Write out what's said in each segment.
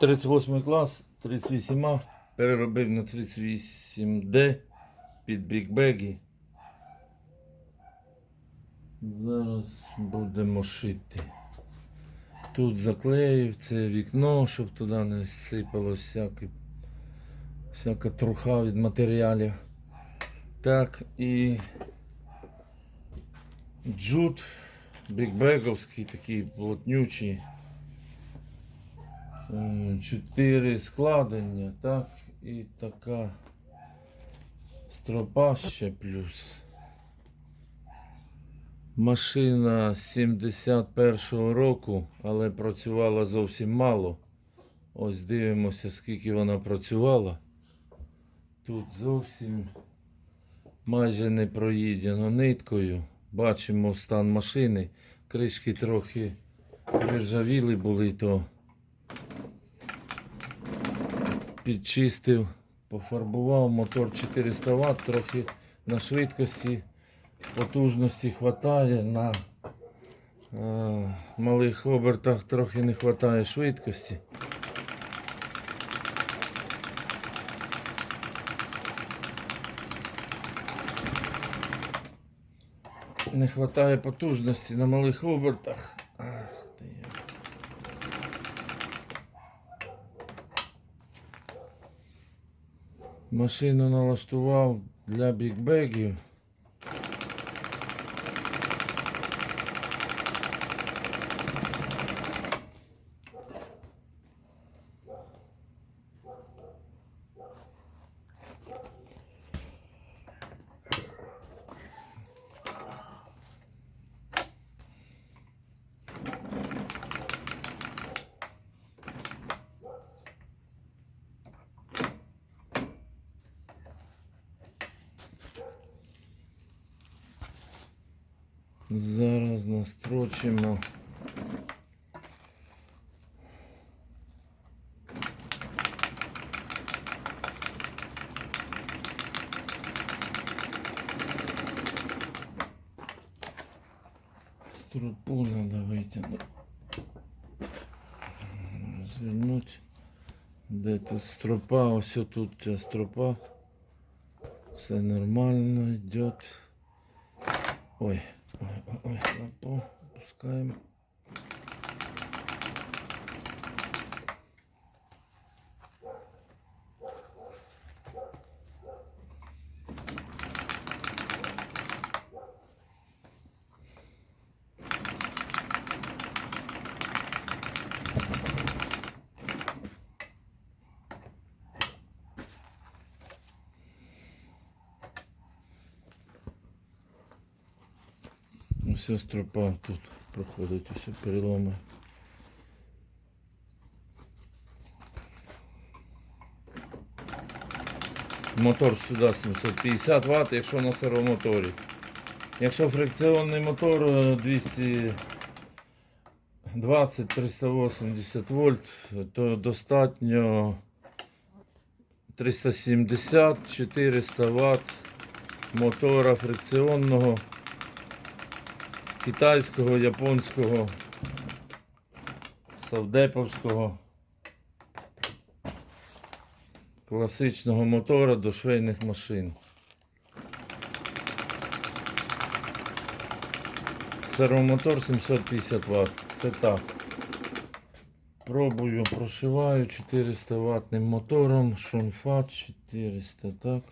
38 клас, 38А, переробив на 38D під бікбегі. Зараз будемо шити. Тут заклеїв це вікно, щоб туди не сипало всяке, всяка труха від матеріалів. Так, і джут бікбеговський, такий плотнючий. Чотири складення, так, і така стропа ще плюс. Машина 71-го року, але працювала зовсім мало. Ось дивимося, скільки вона працювала. Тут зовсім майже не проїдено ниткою. Бачимо стан машини. Кришки трохи приржавіли були, то підчистив, пофарбував мотор 400 Вт, трохи на швидкості, потужності хватає, на е, малих обертах трохи не вистачає швидкості. Не вистачає потужності на малих обертах. Ах ти. я. Машину налаштував для бікбегів. Зараз настрочимо. Струпу надо витягнути. Розвернуть. Де тут стропа? Ось тут стропа. Все нормально йде. Ой. Ой, ой, ой, пускаємо. Все стропа тут проходить, усе переломи. Мотор сюди 750 Вт, якщо на сервомоторі. Якщо фрикціонний мотор е, 220-380 вольт, то достатньо 370-400 Вт мотора фрикціонного китайського, японського, савдеповського, класичного мотора до швейних машин. Сервомотор 750 Вт. Це так. Пробую, прошиваю 400 ваттним мотором, шунфат 400, так.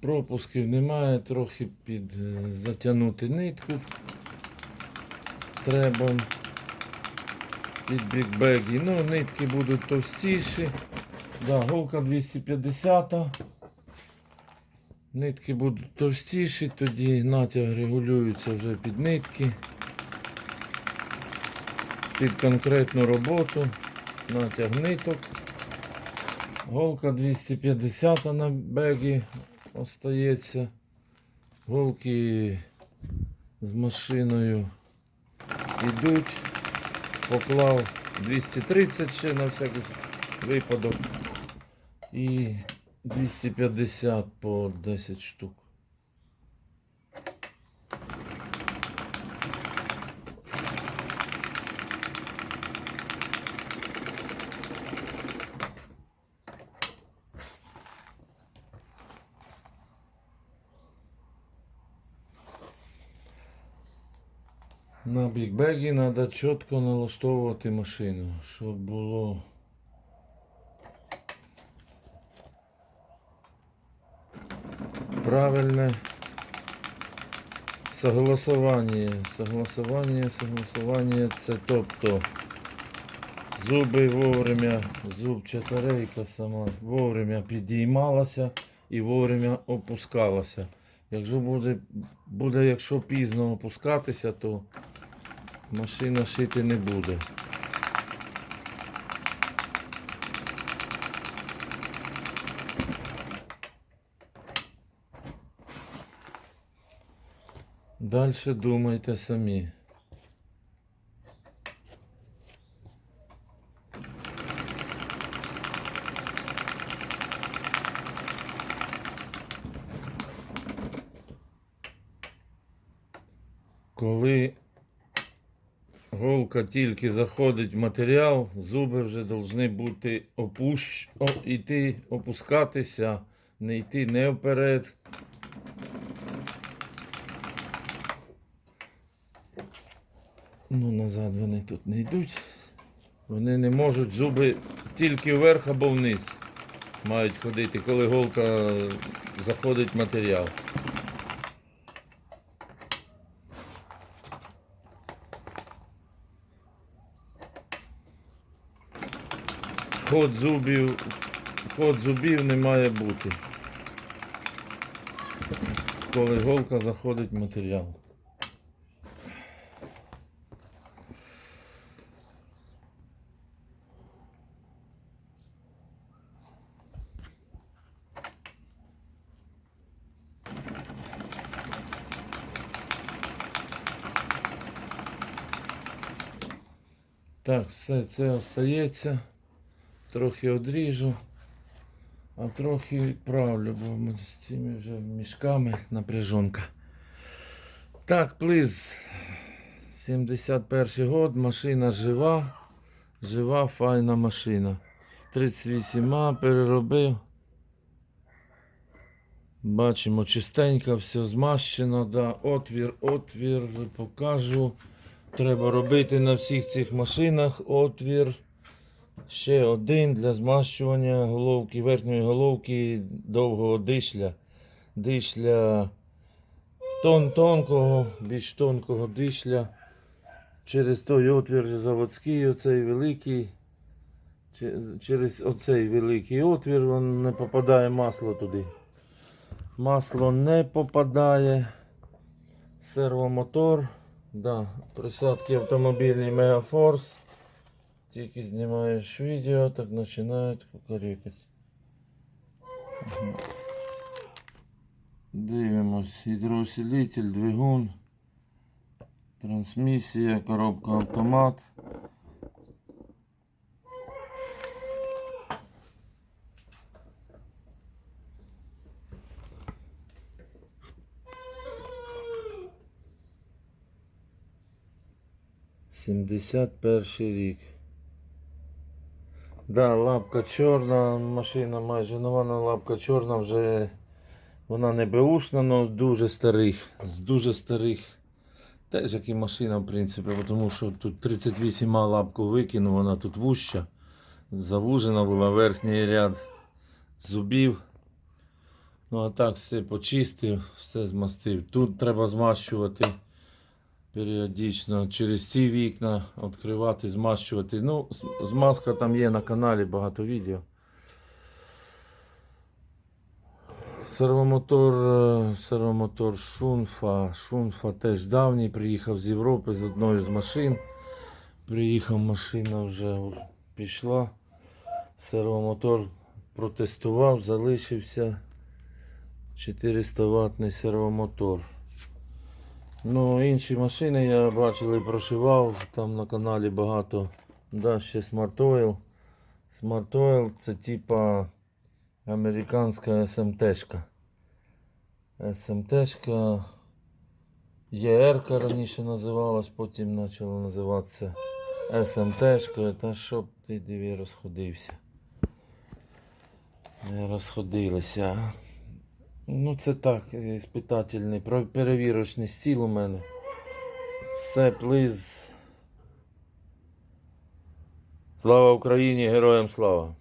Пропусків немає, трохи під е, затягнути нитку. Треба під бікбегі. Ну, нитки будуть товстіші. Да, голка 250. Нитки будуть товстіші, тоді натяг регулюється вже під нитки. Під конкретну роботу. Натяг ниток. Голка 250 на бегі остається. Голки з машиною йдуть. Поклав 230 ще на всякий випадок. І 250 по 10 штук. На бікбегі треба чітко налаштовувати машину, щоб було правильне согласование. Согласование, согласование це тобто зуби вовремя, зубчата рейка сама вовремя підіймалася і вовремя опускалася. Якщо буде, буде якщо пізно опускатися, то машина шити не буде. Дальше думайте самі. Коли голка тільки заходить в матеріал, зуби вже повинні бути опущ... о, йти, опускатися, не йти не вперед. Ну, назад вони тут не йдуть. Вони не можуть зуби тільки вверх або вниз мають ходити, коли голка заходить в матеріал. Ход зубів, ход зубів не має бути. Коли голка заходить в матеріал. Так, все це остається. Трохи одріжу, а трохи відправлю, бо ми з цими вже мішками напряжонка. Так, плиз. 71 год, машина жива. Жива, файна машина. 38 а переробив. Бачимо, чистенько, все змащено, да, отвір, отвір, покажу. Треба робити на всіх цих машинах отвір. Ще один для змащування головки, верхньої головки довгого дишля. Дишля тон тонкого, більш тонкого дишля. Через той отвір заводський, оцей великий. Через оцей великий отвір вон не попадає масло туди. Масло не попадає. Сервомотор. Да, присадки автомобільний Мегафорс. Тільки знімаєш відео, так починають кукарекати. Мгм. Дивимось. Гідроусилитель, двигун, трансмісія, коробка автомат. Сімдесят перший рік. Да, лапка чорна, машина майже нова, але лапка чорна вже вона не беушна, але дуже старих. З дуже старих. Теж як і машина, в принципі, тому що тут 38 лапку викинув, вона тут вуща. Завужена була верхній ряд зубів. Ну а так все почистив, все змастив. Тут треба змащувати періодично через ці вікна відкривати, змащувати. Ну, змазка там є на каналі багато відео. Сервомотор, е, сервомотор Шунфа. Шунфа теж давній, приїхав з Європи з одною з машин. Приїхав, машина вже пішла. Сервомотор протестував, залишився 400 ватний сервомотор. Ну, інші машини я бачив і прошивав. Там на каналі багато. Да, ще Smart Oil. Smart Oil це типа американська СМТшка. СМТшка. ЄР раніше називалась, потім почала називатися СМТшкою. Та щоб ти диви розходився. Не розходилися. Ну це так, іспитательний, про- перевірочний стіл у мене. Все, плиз. Слава Україні, героям слава!